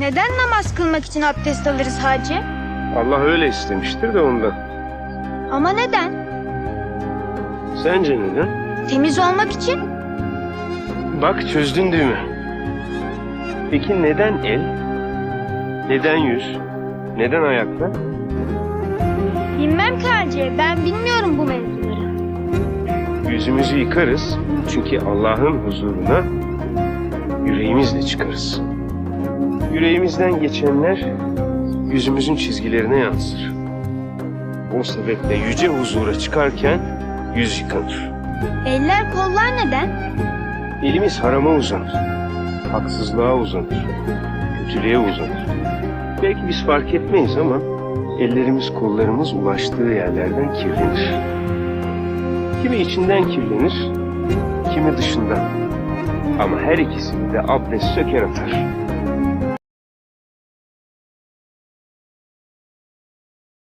Neden namaz kılmak için abdest alırız hacı? Allah öyle istemiştir de ondan. Ama neden? Sence neden? Temiz olmak için? Bak çözdün düğümü. Peki neden el? Neden yüz? Neden ayaklar? Bilmem ki hacı. Ben bilmiyorum bu mevzuları. Yüzümüzü yıkarız çünkü Allah'ın huzuruna yüreğimizle çıkarız. Yüreğimizden geçenler yüzümüzün çizgilerine yansır. O sebeple yüce huzura çıkarken yüz yıkanır. Eller kollar neden? Elimiz harama uzanır. Haksızlığa uzanır. Kötülüğe uzanır. Belki biz fark etmeyiz ama ellerimiz kollarımız ulaştığı yerlerden kirlenir. Kimi içinden kirlenir, kimi dışından. Ama her ikisini de abdest söker atar.